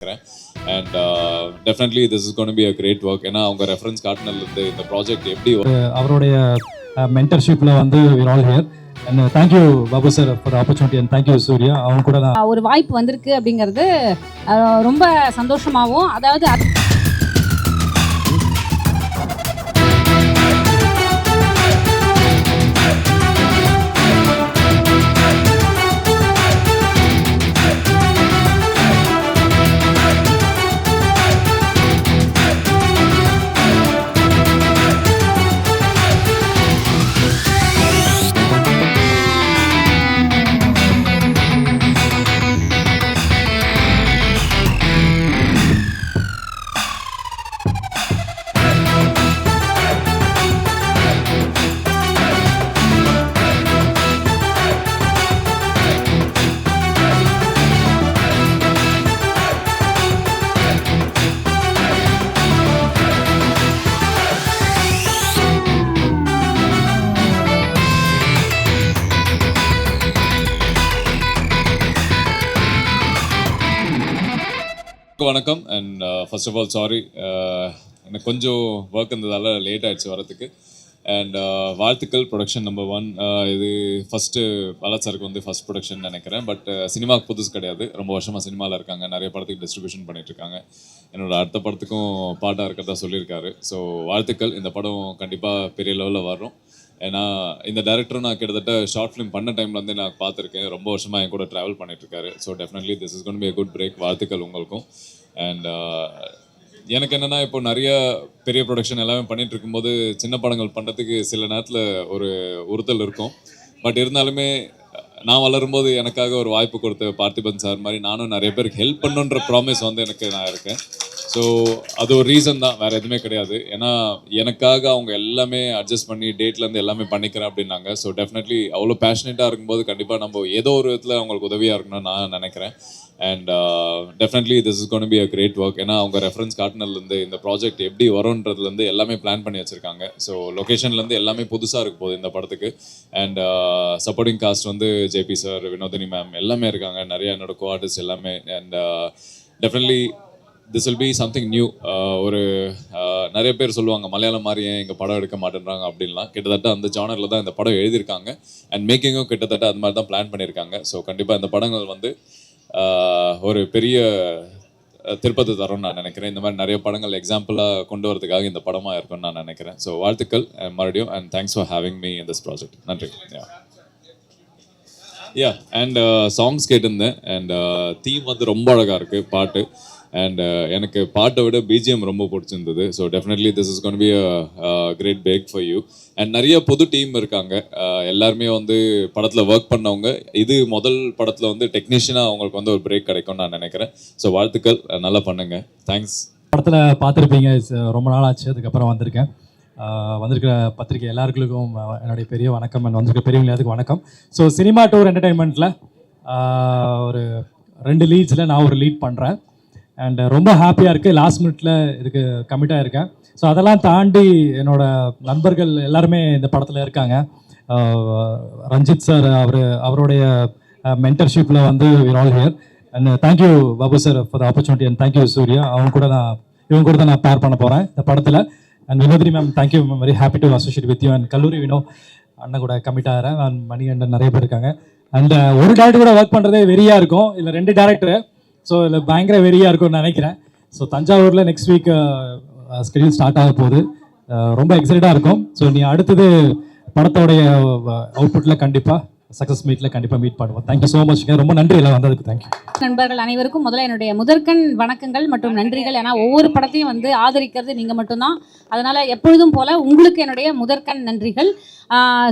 And definitely this is gonna be a great work ஏன்னா அவங்க reference காட்டினதுலேருந்து இந்த project எப்படி அவருடைய மென்டர்ஷிப்பில் வந்து we're all here and thank you Babu sir for opportunity and thank you Surya அவங்க கூட ஒரு வாய்ப்பு வந்திருக்கு அப்படிங்கிறது ரொம்ப சந்தோஷமாகவும் அதாவது வணக்கம். And first of all sorry எனக்கு கொஞ்சம் ஒர்க் இருந்ததால் லேட் ஆகிடுச்சு வரத்துக்கு அண்ட் uh, வாழ்த்துக்கள் ப்ரொடக்ஷன் நம்பர் ஒன் இது ஃபஸ்ட்டு பாலாஜ் சாருக்கு வந்து ஃபஸ்ட் ப்ரொடக்ஷன் நினைக்கிறேன். பட் uh, சினிமாவுக்கு புதுசு கிடையாது. ரொம்ப வருஷமாக சினிமாவில் இருக்காங்க. நிறைய படத்துக்கு டிஸ்ட்ரிபியூஷன் பண்ணிகிட்ருக்காங்க என்னோட அடுத்த படத்துக்கும் பாட்டாக இருக்கிறதா சொல்லியிருக்காரு. ஸோ வாழ்த்துக்கள். இந்த படம் கண்டிப்பாக பெரிய லெவலில் வரும். ஏன்னா இந்த டேரக்டரும் நான் கிட்டத்தட்ட ஷார்ட் ஃபிலிம் பண்ண டைம்ல வந்து நான் பார்த்துருக்கேன். ரொம்ப வருஷமாக என் கூட ட்ராவல் பண்ணிட்டு இருக்காரு so definitely this is gonna be good break வாழ்த்துக்கள் உங்களுக்கும். அண்ட் uh, எனக்கு என்னென்னா இப்போ நிறைய பெரிய ப்ரொடக்ஷன் எல்லாமே பண்ணிட்டு இருக்கும்போது சின்ன படங்கள் பண்ணுறதுக்கு சில நேரத்தில் ஒரு உறுத்தல் இருக்கும். பட் இருந்தாலுமே நான் வளரும்போது எனக்காக ஒரு வாய்ப்பு கொடுத்த பார்த்திபன் சார் மாதிரி நானும் நிறைய பேருக்கு ஹெல்ப் பண்ணுன்ற ப்ராமிஸ் வந்து எனக்கு நான் இருக்கேன். ஸோ அது ஒரு ரீசன் தான் வேற எதுவுமே கிடையாது. ஏன்னா எனக்காக அவங்க எல்லாமே அட்ஜஸ்ட் பண்ணி டேட்ல இருந்து எல்லாமே பண்ணிக்கிறேன் அப்படின்னாங்க. ஸோ டெஃபினெட்லி அவ்வளோ பேஷனேட்டாக இருக்கும்போது கண்டிப்பாக நம்ம ஏதோ ஒரு விதத்தில் அவங்களுக்கு உதவியாக இருக்கணும்னு நான் நினைக்கிறேன். And definitely this is gonna be a great work ஏன்னா அவங்க ரெஃபரன்ஸ் காட்டினதுலேருந்து இந்த ப்ராஜெக்ட் எப்படி வரும்ன்றதுலேருந்து எல்லாமே பிளான் பண்ணி வச்சிருக்காங்க. ஸோ லொக்கேஷன்லேருந்து எல்லாமே புதுசாக இருக்க போகுது இந்த படத்துக்கு. அண்ட் சப்போர்ட்டிங் காஸ்ட் வந்து ஜேபி சார் வினோதினி மேம் எல்லாமே இருக்காங்க. நிறைய என்னோட கோ ஆர்டிஸ்ட் எல்லாமே and definitely uh, this will be something new ஒரு நிறைய பேர் சொல்லுவாங்க மலையாளம் மாதிரி ஏன் எங்கள் படம் எடுக்க மாட்டேன்றாங்க? அப்படின்லாம். கிட்டத்தட்ட அந்த ஜானரில் தான் இந்த படம் எழுதியிருக்காங்க. அண்ட் மேக்கிங்கும் கிட்டத்தட்ட அது மாதிரி தான் பிளான் பண்ணியிருக்காங்க. ஸோ கண்டிப்பாக இந்த படங்கள் வந்து ஒரு பெரிய திருப்பத்தை தரும்னு நான் நினைக்கிறேன். இந்த மாதிரி நிறைய படங்கள் எக்ஸாம்பிளாக கொண்டு வரதுக்காக இந்த படமாக இருக்கும்னு நான் நினைக்கிறேன். ஸோ வாழ்த்துக்கள் மறுபடியும் and thanks for having me in this project நன்றி. யா யா அண்ட் சாங்ஸ் கேட்டிருந்தேன். அண்ட் தீம் வந்து ரொம்ப அழகாக இருக்குது பாட்டு. அண்ட் uh, எனக்கு பாட்டை விட பிஜிஎம் ரொம்ப பிடிச்சிருந்தது. So definitely this is gonna be a great break for you and நிறைய புது டீம் இருக்காங்க. Uh, எல்லாருமே வந்து படத்தில் ஒர்க் பண்ணவங்க. இது முதல் படத்தில் வந்து டெக்னீஷியனாக அவங்களுக்கு வந்து ஒரு பிரேக் கிடைக்கும்னு நான் நினைக்கிறேன். ஸோ வாழ்த்துக்கள். நல்லா பண்ணுங்க. தேங்க்ஸ் படத்தில் பார்த்துருப்பீங்க. Uh, ரொம்ப நாள் ஆச்சு. அதுக்கப்புறம் வந்திருக்கேன். வந்திருக்கிற பத்திரிக்கை எல்லாருக்கும் என்னுடைய பெரிய வணக்கம் அண்ட் வந்திருக்க பெரியவங்க எல்லாத்துக்கும் வணக்கம். ஸோ சினிமா டூர் என்டர்டைன்மெண்ட்டில் ஒரு ரெண்டு லீட்ஸில் நான் ஒரு லீட் பண்ணுறேன் அண்ட் uh, ரொம்ப ஹாப்பியாக இருக்குது லாஸ்ட் மினிட்ல இதுக்கு கமிட்டாக இருக்கேன். ஸோ அதெல்லாம் தாண்டி என்னோட நண்பர்கள் எல்லாருமே இந்த படத்தில் இருக்காங்க. Uh, ரஞ்சித் சார் அவர் அவருடைய uh, மென்டர்ஷிப்பில் வந்து we're all here and thank you Babu sir for opportunity and thank you Surya அவங்க கூட நான் இவங்க கூட தான் நான் பேர் பண்ண போகிறேன் இந்த படத்தில். And Vinodhini ma'am thank you ma'am very happy to associate with you and கல்லூரி வினோ அண்ணன் கூட கமிட் ஆகிறேன் அண்ட் மணி அண்ணன் நிறைய பேர் இருக்காங்க. அண்ட் ஒரு டேரக்டர் கூட ஒர்க் பண்ணுறதே வெறியாக இருக்கும். இல்லை ரெண்டு டேரக்டரு ஸோ இதில் பயங்கர வெறியாக இருக்கும்னு நினைக்கிறேன். ஸோ தஞ்சாவூரில் நெக்ஸ்ட் வீக் ஸ்கெடியூல் ஸ்டார்ட் ஆக போகுது. Uh, ரொம்ப எக்ஸைட்டாக இருக்கும். ஸோ நீ அடுத்தது படத்தோடைய uh, அவுட்புட்டில் கண்டிப்பாக சக்ஸஸ் மீட்டில் கண்டிப்பாக மீட் பண்ணுவோம். தேங்க்யூ ஸோ மச் ரொம்ப நன்றி எல்லாம் வந்ததுக்கு தேங்க்யூ நண்பர்கள் அனைவருக்கும் முதல்ல என்னுடைய முதற்கண் வணக்கங்கள் மற்றும் நன்றிகள். ஏன்னா ஒவ்வொரு படத்தையும் வந்து ஆதரிக்கிறது நீங்கள் மட்டும்தான். அதனால எப்பொழுதும் போல உங்களுக்கு என்னுடைய முதற்கண் நன்றிகள்.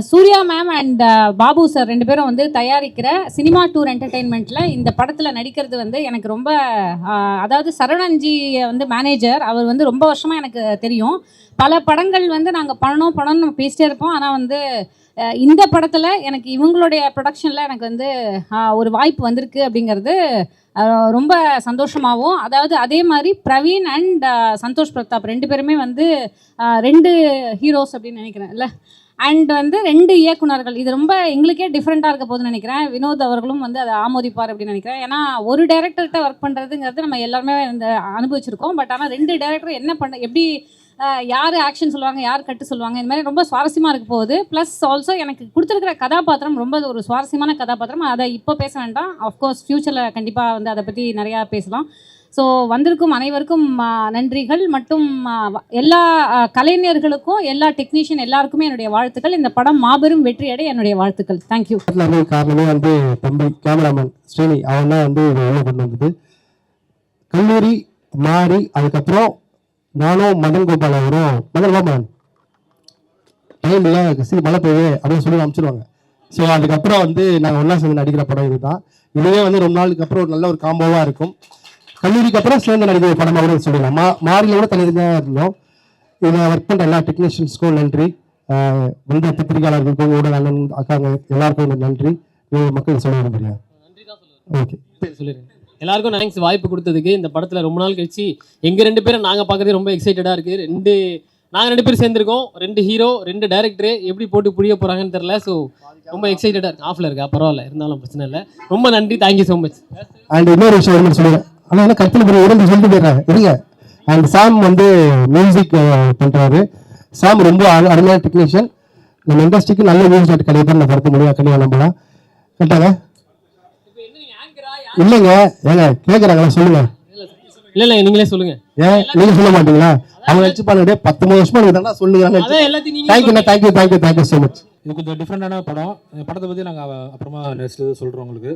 Surya ma'am and Babu sir ரெண்டு பேரும் வந்து தயாரிக்கிற சினிமா டூர் என்டர்டெயின்மெண்ட்டில் இந்த படத்தில் நடிக்கிறது வந்து எனக்கு ரொம்ப அதாவது சரவணன்ஜி வந்து மேனேஜர் அவர் வந்து ரொம்ப வருஷமாக எனக்கு தெரியும். பல படங்கள் வந்து நாங்கள் பண்ணணும் பண்ணணும்னு நம்ம பேசிட்டே இருப்போம். ஆனால் வந்து இந்த படத்தில் எனக்கு இவங்களுடைய ப்ரொடக்ஷனில் எனக்கு வந்து ஒரு வாய்ப்பு வந்திருக்கு அப்படிங்கிறது ரொம்ப சந்தோஷமாகவும் அதாவது அதே மாதிரி பிரவீன் அண்ட் சந்தோஷ் பிரதாப் ரெண்டு பேருமே வந்து ரெண்டு ஹீரோஸ் அப்படின்னு நினைக்கிறேன் இல்லை அண்ட் வந்து ரெண்டு இயக்குனர்கள். இது ரொம்ப எங்களுக்கே டிஃப்ரெண்ட்டாக இருக்க போகுதுன்னு நினைக்கிறேன். வினோத் அவர்களும் வந்து அதை ஆமோதிப்பார் அப்படின்னு நினைக்கிறேன். ஏன்னா ஒரு டேரக்டர்கிட்ட ஒர்க் பண்ணுறதுங்கிறது நம்ம எல்லாருமே அனுபவிச்சிருக்கோம். பட் ஆனால் ரெண்டு டேரக்டர் என்ன பண்ண எப்படி யார் ஆக்ஷன் சொல்லுவாங்க யார் கட்டு சொல்லுவாங்க இந்த மாதிரி ரொம்ப சுவாரஸ்யமாக இருக்க போகுது. ப்ளஸ் ஆல்சோ எனக்கு கொடுத்துருக்கிற கதாபாத்திரம் ரொம்ப ஒரு சுவாரஸ்யமான கதாபாத்திரம். அதை இப்போ பேச வேண்டாம். அஃப்கோர்ஸ் ஃப்யூச்சரில் கண்டிப்பாக வந்து அதை பற்றி நிறையா பேசலாம். ஸோ வந்திருக்கும் அனைவருக்கும் நன்றிகள். மற்றும் எல்லா கலைஞர்களுக்கும் எல்லா டெக்னீஷியன் எல்லாருக்குமே என்னுடைய வாழ்த்துக்கள். இந்த படம் மாபெரும் வெற்றியடை என்னுடைய வாழ்த்துக்கள். தேங்க்யூ படத்துல காரணமே வந்து தம்பி கேமராமேன் ஸ்ரீனி. அவன் தான் வந்து கொண்டு வந்தது. கல்லூரி மாறி அதுக்கப்புறம் நானும் மதன் கோபால் அவரும் மதன் கோபால் டைம் இல்லை சரி மழை பெய்யுது அப்படின்னு சொல்லி அனுப்பிச்சிடுவாங்க ஸோ அதுக்கப்புறம் வந்து நாங்கள் ஒன்றா சேர்ந்து நடிக்கிற படம் இதுதான். இதுவே வந்து ரொம்ப நாளுக்கு அப்புறம் ஒரு நல்ல ஒரு காம்போவாக இருக்கும். கல்லூரிக்கு அப்புறம் சேர்ந்து நடிக்கிற படமாக கூட சொல்லலாம். மா மாறில கூட தனியாக இருந்தோம். இதில் ஒர்க் பண்ணுற எல்லா டெக்னீஷியன்ஸ்க்கும் நன்றி. வந்த பத்திரிகையாளர்களுக்கும் ஊடக அண்ணன் அக்காங்க எல்லாருக்கும் நன்றி. மக்கள் சொல்ல விரும்புகிறேன் ஓகே சொல்லிடுறேன் எல்லாருக்கும் தேங்க்ஸ் வாய்ப்பு கொடுத்ததுக்கு. இந்த படத்தில் ரொம்ப நாள் கழிச்சு எங்கள் ரெண்டு பேரும் நாங்கள் பார்க்கறதே ரொம்ப எக்ஸைட்டடாக இருக்குது ரெண்டு நாங்கள் ரெண்டு பேரும் சேர்ந்துருக்கோம். ரெண்டு ஹீரோ ரெண்டு டேரக்டரு எப்படி போட்டு புரிய போகிறாங்கன்னு தெரில ஸோ ரொம்ப எக்ஸைட்டடாக இருக்கு. ஆஃபில் இருக்கா? பரவாயில்ல. இருந்தாலும் பிரச்சனை இல்லை. ரொம்ப நன்றி. தேங்க்யூ ஸோ மச் அண்ட் இன்னொரு விஷயம் என்ன சொல்லுவேன் ஆனால் என்ன கத்தில் போய் உடம்பு சொல்லிட்டு போயிடுறாங்க. இருங்க. அண்ட் சாம் வந்து மியூசிக் பண்ணுறாரு சாம் ரொம்ப அருமையான டெக்னீஷியன் நம்ம இண்டஸ்ட்ரிக்கு நல்ல மியூசிக் கிடையாது நான் படத்த முடியாது கண்டிப்பாக நம்பலாம். கரெக்டாங்க இல்லைங்க. ஏங்க கேட்குறாங்களா சொல்லுங்க. இல்லை இல்லை நீங்களே சொல்லுங்கள் ஏன்? நீங்க சொல்ல மாட்டீங்களா? அவங்க வச்சு பண்ணுறே பத்தொன்பது வருஷமா நீங்க தானே சொல்லுங்க. நீங்கள் thank you thank you thank you so much இது கொஞ்சம் டிஃப்ரெண்டான படம். இந்த படத்தை பற்றி நாங்கள் அப்புறமா நெக்ஸ்ட் சொல்கிறோம் உங்களுக்கு.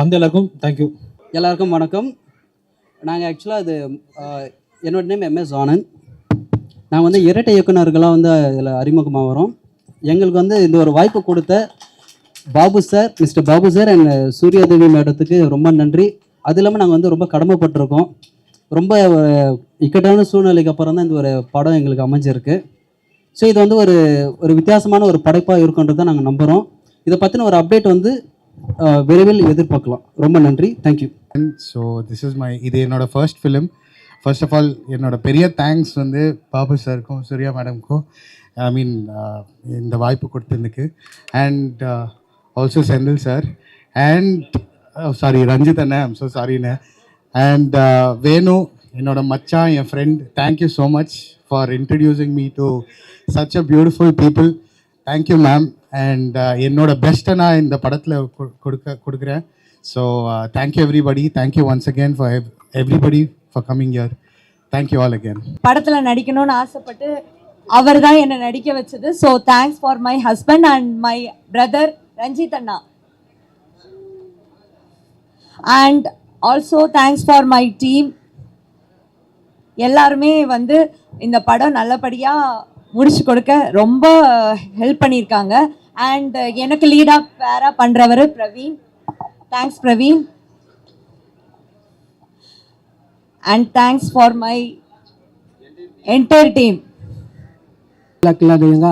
வந்த எல்லாருக்கும் தேங்க்யூ எல்லாருக்கும் வணக்கம். நாங்கள் ஆக்சுவலாக அது என்னோட நேம் எம்எஸ் ஆனந்த். நாங்கள் வந்து இரட்டை இயக்குனர்களாக வந்து இதில் அறிமுகமாக வரோம். எங்களுக்கு வந்து இந்த ஒரு வாய்ப்பு கொடுத்த Babu sir mister Babu sir and Suryadevi மேடத்துக்கு ரொம்ப நன்றி. அது இல்லாமல் நாங்கள் வந்து ரொம்ப கடமைப்பட்டிருக்கோம். ரொம்ப ஒரு இக்கட்டான சூழ்நிலைக்கு அப்புறம் தான் இந்த ஒரு படம் எங்களுக்கு அமைஞ்சிருக்கு. ஸோ இது வந்து ஒரு ஒரு வித்தியாசமான ஒரு படைப்பாக இருக்குன்றதை நாங்கள் நம்புகிறோம் இதை பற்றின ஒரு அப்டேட் வந்து விரைவில் எதிர்பார்க்கலாம். ரொம்ப நன்றி. Thank you so this is my இது என்னோடய first film first of all என்னோட பெரிய தேங்க்ஸ் வந்து பாபு சாருக்கும் சூர்யா மேடம்க்கும் ஐ மீன் இந்த வாய்ப்பு கொடுத்ததுக்கு. And also Senthil sir and sorry Ranjith அண்ணே ஐம் ஸோ சாரிண்ணே அண்ட் வேணு என்னோட மச்சான் என் friend thank you so much for introducing me to such a beautiful people thank you ma'am and என்னோட பெஸ்ட்டை நான் இந்த படத்தில் கொடுக்க கொடுக்குறேன். So thank you everybody thank you once again for everybody for coming here thank you all again படத்தில் நடிக்கணும்னு ஆசைப்பட்டு அவர் தான் என்னை நடிக்க வச்சது. So thanks for my husband and my brother Ranjith Anna. And also thanks for my team எல்லாருமே வந்து இந்த படம் நல்லபடியாக முடிச்சு கொடுக்க ரொம்ப ஹெல்ப் பண்ணியிருக்காங்க. அண்ட் எனக்கு லீடாக பேராக பண்ணுறவர் Praveen. Thanks Praveen. And thanks for my entire team clock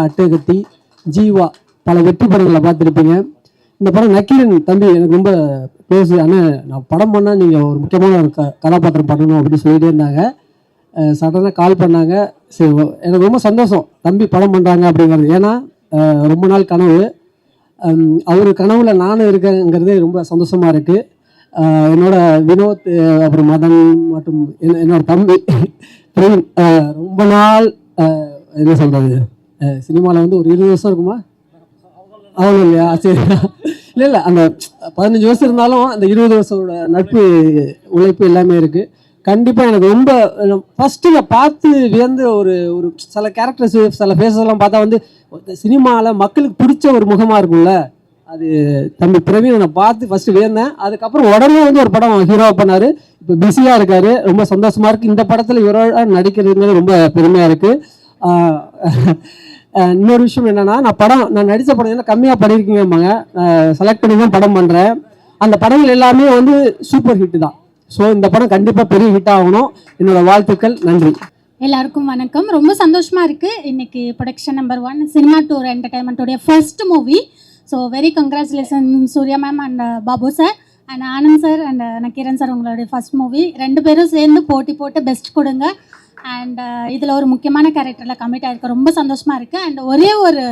Attakathi Jeeva. பல வெற்றி படங்களை பார்த்துருப்பீங்க. இந்த படம் நக்கீரன் தம்பி எனக்கு ரொம்ப பேசு ஆனால் நான் படம் பண்ணால் நீங்கள் ஒரு முக்கியமான ஒரு க கதாபாத்திரம் பண்ணணும் அப்படின்னு சொல்லிகிட்டே இருந்தாங்க. சடனாக கால் பண்ணாங்க. சரி எனக்கு ரொம்ப சந்தோஷம். தம்பி படம் பண்ணுறாங்க அப்படிங்கிறது. ஏன்னா ரொம்ப நாள் கனவு. அவர் கனவில் நானும் இருக்கேங்கிறது ரொம்ப சந்தோஷமாக இருக்குது என்னோட வினோத் அப்புறம் மதன் மற்றும் என்ன- என்னோட தம்பி பிரவீன் ரொம்ப நாள் என்ன சொல்கிறது சினிமாவில் வந்து ஒரு இருபது வருஷம் இருக்குமா? அவ்வளோ இல்லையா சரி. இல்லை இல்லை அந்த பதினஞ்சு வருஷம் இருந்தாலும் அந்த இருபது வருஷத்தோட நட்பு உழைப்பு எல்லாமே இருக்குது கண்டிப்பாக எனக்கு ரொம்ப ஃபஸ்ட்டு நான் பார்த்து வியந்து ஒரு ஒரு சில கேரக்டர்ஸ் சில ஃபேஸஸ் எல்லாம் பார்த்தா வந்து சினிமாவில் மக்களுக்கு பிடிச்ச ஒரு முகமாக இருக்கும்ல? அது தம்பி பிரவீன் நான் பார்த்து ஃபஸ்ட்டு வியந்தேன். அதுக்கப்புறம் உடனே வந்து ஒரு படம் ஹீரோவாக பண்ணார். இப்போ பிஸியாக இருக்கார். ரொம்ப சந்தோஷமாக இருக்குது இந்த படத்தில் இவரோட நடிக்கிறதுங்கிறது ரொம்ப பெருமையாக இருக்குது இன்னொரு விஷயம் என்னன்னா நான் படம் நான் நடித்த படம் என்ன கம்மியாக பண்ணியிருக்கீங்கம்பாங்க செலக்ட் பண்ணி தான் படம் பண்ணுறேன் அந்த படங்கள் எல்லாமே வந்து சூப்பர் ஹிட் தான். ஸோ இந்த படம் கண்டிப்பாக பெரிய ஹிட் ஆகணும். என்னோட வாழ்த்துக்கள். நன்றி. எல்லாருக்கும் வணக்கம். ரொம்ப சந்தோஷமா இருக்கு. இன்னைக்கு production number one cinema tour என்டர்டைன்மெண்ட்டோடைய first movie so very congratulation Surya ma'am and Babu sir and Anand sir and Nakkeeran sir உங்களுடைய ஃபர்ஸ்ட் மூவி ரெண்டு பேரும் சேர்ந்து போட்டி போட்டு பெஸ்ட் கொடுங்க. அண்ட் uh, இதில் ஒரு முக்கியமான கேரக்டரில் கமிட் ஆகிருக்க ரொம்ப சந்தோஷமாக இருக்குது அண்ட் ஒரே ஒரு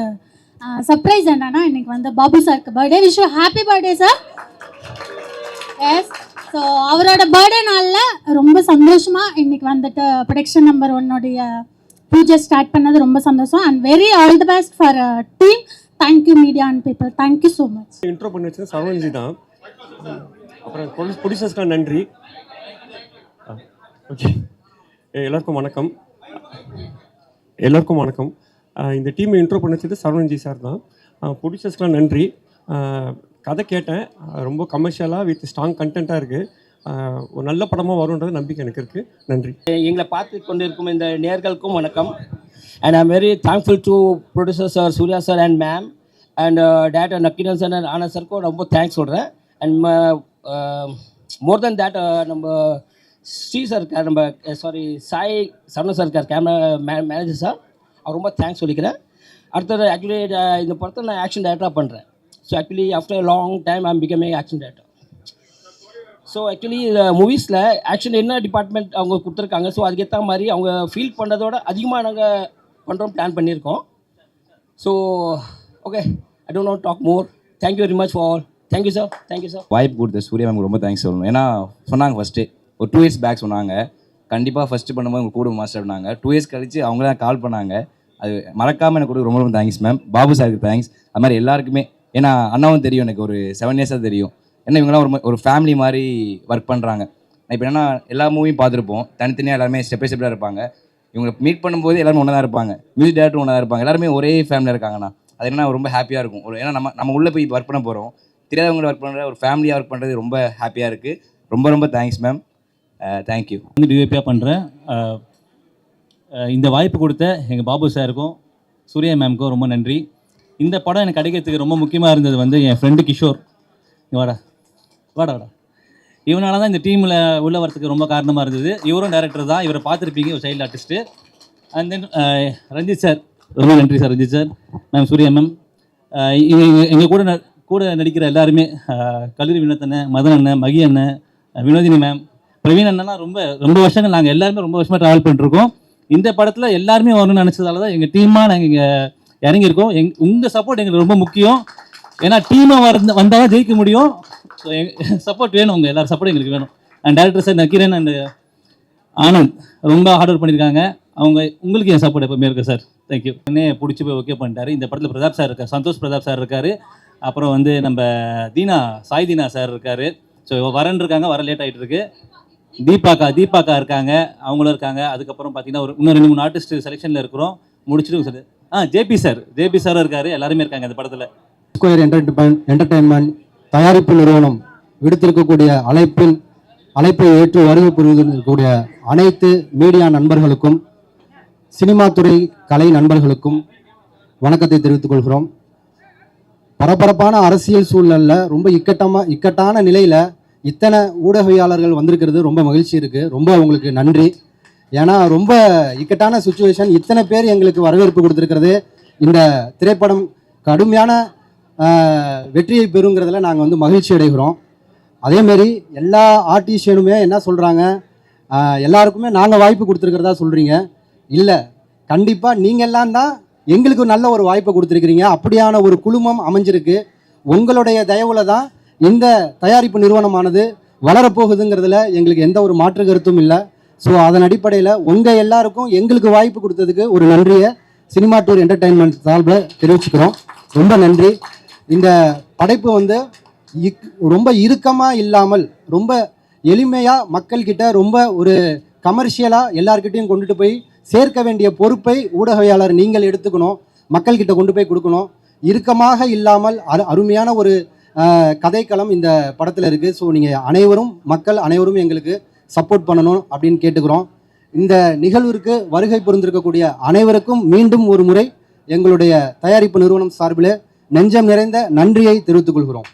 uh, சர்ப்ரைஸ் என்னன்னா இன்னைக்கு வந்து பாபு சாருக்கு birthday wish happy birthday sir yes so அவரோட பர்த்டே நாளில் ரொம்ப சந்தோஷமாக இன்னைக்கு வந்துட்டு ப்ரொடக்ஷன் நம்பர் ஒன்னுடைய பூஜை ஸ்டார்ட் பண்ணது ரொம்ப சந்தோஷம். And very all the best for team thank you media and people thank you so much intro பண்ணி வச்சது சரவணன்ஜி தான். அப்புறம் ப்ரொடியூசர்ஸ்க்கு நன்றி. ஓகே எல்லாருக்கும் வணக்கம். எல்லாருக்கும் வணக்கம். இந்த டீமை இன்ட்ரோ பண்ணி வச்சது சரவணன்ஜி சார் தான். ப்ரொடியூசர்ஸ்க்கெலாம் நன்றி. கதை கேட்டேன். ரொம்ப கமர்ஷியலாக வித் ஸ்ட்ராங் கண்டென்ட்டாக இருக்குது ஒரு நல்ல படமாக வரும்ன்றது நம்பிக்கை எனக்கு இருக்குது நன்றி. எங்களை பார்த்து கொண்டிருக்கும் இந்த நேர்களுக்கும் வணக்கம். And I'm very thankful to producer sir Surya sir and ma'am and director Nakkeeran sir and Anand சாருக்கும் ரொம்ப தேங்க்ஸ் சொல்கிறேன் அண்ட் மோர் தென் தேட் நம்ம ஸ்ரீ சார் நம்ம சாரி சாய் சரண சார் இருக்கார் கேமரா மே மேனேஜர் சார். அவர் ரொம்ப தேங்க்ஸ் சொல்லிக்கிறேன். அடுத்தது ஆக்சுவலி இந்த படத்தை நான் ஆக்ஷன் டேரக்டராக பண்ணுறேன் so actually after long time I'm becoming action director so actually மூவிஸில் action என்ன டிபார்ட்மெண்ட் அவங்க கொடுத்துருக்காங்க? ஸோ அதுக்கேற்ற மாதிரி அவங்க ஃபீல் பண்ணுறதோட அதிகமாக நாங்கள் பண்ணுறோம் பிளான் பண்ணியிருக்கோம். So okay I don't know talk more thank you very much for all thank you sir thank you sir வாய்ப்பு கொடுத்த சூர்யா மேம் ரொம்ப தேங்க்ஸ் சொல்லணும். ஏன்னா சொன்னாங்க ஃபஸ்ட்டு ஒரு டூ இயர்ஸ் பேக் சொன்னாங்க. கண்டிப்பாக ஃபஸ்ட்டு பண்ணும்போது உங்கள் கூட மாஸ்டர் பண்ணாங்க டூ இயர்ஸ் கழிச்சு அவங்க தான் கால் பண்ணாங்க. அது மறக்காமல் எனக்கு கூட ரொம்ப ரொம்ப தேங்க்ஸ் மேம் பாபு சாருக்கு தேங்க்ஸ் அது மாதிரி எல்லாருக்குமே ஏன்னா அண்ணாவும் தெரியும் எனக்கு ஒரு செவன் இயர்ஸாக தெரியும். ஏன்னா இவங்களாம் ஒரு ஒரு ஃபேமிலி மாதிரி ஒர்க் பண்ணுறாங்க இப்போ என்னன்னா எல்லா மூவியும் பார்த்துருப்போம். தனித்தனியாக எல்லாருமே ஸ்டெப் பை ஸ்டெப்பாக இருப்பாங்க. இவங்களை மீட் பண்ணும்போது எல்லாருமே ஒன்றா தான் இருப்பாங்க. மியூசிக் டேரக்டர் ஒன்றா தான் இருப்பாங்க. எல்லாருமே ஒரே ஃபேமிலியாக இருக்காங்கண்ணா. அது என்ன ரொம்ப ஹாப்பியாக இருக்கும். ஒரு ஏன்னா நம்ம நம்ம உள்ளே போய் ஒர்க் பண்ண போகிறோம் தெரியாதவங்களை ஒர்க் பண்ணுற ஒரு ஃபேமிலியாக ஒர்க் பண்ணுறது ரொம்ப ஹாப்பியாக இருக்குது ரொம்ப ரொம்ப தேங்க்ஸ் மேம் Uh, தேங்க்யூ வந்து டிஓபியாக பண்ணுறேன் uh, uh, இந்த வாய்ப்பு கொடுத்த எங்கள் பாபு சாருக்கும் சூர்யா மேம்க்கும் ரொம்ப நன்றி. இந்த படம் எனக்கு கிடைக்கிறதுக்கு ரொம்ப முக்கியமாக இருந்தது வந்து என் ஃப்ரெண்டு கிஷோர். வாடா. வாடா வாடா. இவனால தான் இந்த டீமில் உள்ள வரத்துக்கு ரொம்ப காரணமாக இருந்தது. இவரும் டேரக்டர் தான். இவரை பார்த்துருப்பீங்க ஒரு child artist and then Ranjith sir ரொம்ப நன்றி sir Ranjith sir ma'am Surya ma'am எங்கள் கூட ந- கூட நடிக்கிற எல்லாருமே கல்லூரி வினோத் மதன் அண்ணன் மகி அண்ணன் வினோதினி மேம் பிரவீன் அண்ணன்லாம் ரொம்ப ரொம்ப வருஷங்கள் நாங்கள் எல்லாருமே ரொம்ப வருஷமாக ட்ராவல் பண்ணிருக்கோம் இந்த படத்தில் எல்லாருமே வரணும்னு நினச்சதால தான் எங்கள் டீமாக நாங்கள் இங்கே இறங்கியிருக்கோம். எங் உங்கள் சப்போர்ட் எங்களுக்கு ரொம்ப முக்கியம். ஏன்னா டீமாக வர வந்தால் தான் ஜெயிக்க முடியும். ஸோ எங்கள் சப்போர்ட் வேணும் உங்கள் எல்லாரும் சப்போர்ட் எங்களுக்கு வேணும். And director sir Nakkeeran and Anand ரொம்ப ஹார்ட் ஒர்க் பண்ணியிருக்காங்க அவங்க உங்களுக்கு என் சப்போர்ட் எப்பவுமே இருக்கு சார் தேங்க்யூ உடனே பிடிச்சி போய் ஓகே பண்ணிட்டாரு. இந்த படத்தில் பிரதாப் சார் இருக்கார் சந்தோஷ் பிரதாப் சார் இருக்கார். அப்புறம் வந்து நம்ம தீனா சாய் தீனா சார் இருக்கார். ஸோ வரன் இருக்காங்க வர லேட் ஆகிட்டு இருக்கு தீபாக்கா தீபாக்கா இருக்காங்க அவங்களும் இருக்காங்க. அதுக்கப்புறம் பார்த்தீங்கன்னா ஒரு இன்னும் ரெண்டு மூணு ஆர்டிஸ்ட் செலெக்ஷனில் இருக்கிறோம். முடிச்சுட்டு சார். ஆ ஜேபி சார் ஜேபி சாரும் இருக்காரு. எல்லாருமே இருக்காங்க இந்த படத்தில். ஸ்கொயர் என்டர்டைன்மெண்ட் என்டர்டைன்மெண்ட் தயாரிப்பு நிறுவனம் விடுத்திருக்கக்கூடிய அழைப்பின் அழைப்பை ஏற்று வருகை புரிந்திருக்கக்கூடிய அனைத்து மீடியா நண்பர்களுக்கும் சினிமா துறை கலை நண்பர்களுக்கும் வணக்கத்தை தெரிவித்துக் கொள்கிறோம். பரபரப்பான அரசியல் சூழ்நிலையில் ரொம்ப இக்கட்டமாக இக்கட்டான நிலையில் இத்தனை ஊடகவியாளர்கள் வந்திருக்கிறது ரொம்ப மகிழ்ச்சி இருக்குது ரொம்ப உங்களுக்கு நன்றி. ஏன்னா ரொம்ப இக்கட்டான சுச்சுவேஷன் இத்தனை பேர் எங்களுக்கு வரவேற்பு கொடுத்துருக்கிறது. இந்த திரைப்படம் கடுமையான வெற்றியை பெறுங்கிறதுல நாங்கள் வந்து மகிழ்ச்சி அடைகிறோம். அதேமாரி எல்லா ஆர்டிஸ்டியனுமே என்ன சொல்கிறாங்க எல்லாருக்குமே நாங்கள் வாய்ப்பு கொடுத்துருக்கிறதா சொல்கிறீங்க இல்லை கண்டிப்பாக நீங்கள் எல்லாம் தான் எங்களுக்கு நல்ல ஒரு வாய்ப்பை கொடுத்துருக்கிறீங்க. அப்படியான ஒரு குழுமம் அமைஞ்சிருக்கு. உங்களுடைய தயவுல தான் இந்த தயாரிப்பு நிறுவனமானது வளரப்போகுதுங்கிறதுல எங்களுக்கு எந்த ஒரு மாற்று கருத்தும் இல்லை. ஸோ அதன் அடிப்படையில் உங்கள் எல்லாருக்கும் எங்களுக்கு வாய்ப்பு கொடுத்ததுக்கு ஒரு நன்றியை சினிமா டூர் என்டர்டைன்மெண்ட் சார்பில் தெரிவிச்சுக்கிறோம். ரொம்ப நன்றி. இந்த படைப்பு வந்து இக் ரொம்ப இறுக்கமாக இல்லாமல் ரொம்ப எளிமையாக மக்கள்கிட்ட ரொம்ப ஒரு கமர்ஷியலாக எல்லார்கிட்டையும் கொண்டுட்டு போய் சேர்க்க வேண்டிய பொறுப்பை ஊடகவியாளர் நீங்கள் எடுத்துக்கணும் மக்கள்கிட்ட கொண்டு போய் கொடுக்கணும். இறுக்கமாக இல்லாமல் அரு அருமையான ஒரு கதைக்களம் இந்த படத்தில் இருக்குது ஸோ நீங்கள் அனைவரும் மக்கள் அனைவரும் எங்களுக்கு சப்போர்ட் பண்ணணும் அப்படின்னு கேட்டுக்கிறோம். இந்த நிகழ்விற்கு வருகை புரிந்திருக்கக்கூடிய அனைவருக்கும் மீண்டும் ஒரு முறை எங்களுடைய தயாரிப்பு நிறுவனம் சார்பில் நெஞ்சம் நிறைந்த நன்றியை தெரிவித்துக் கொள்கிறோம்.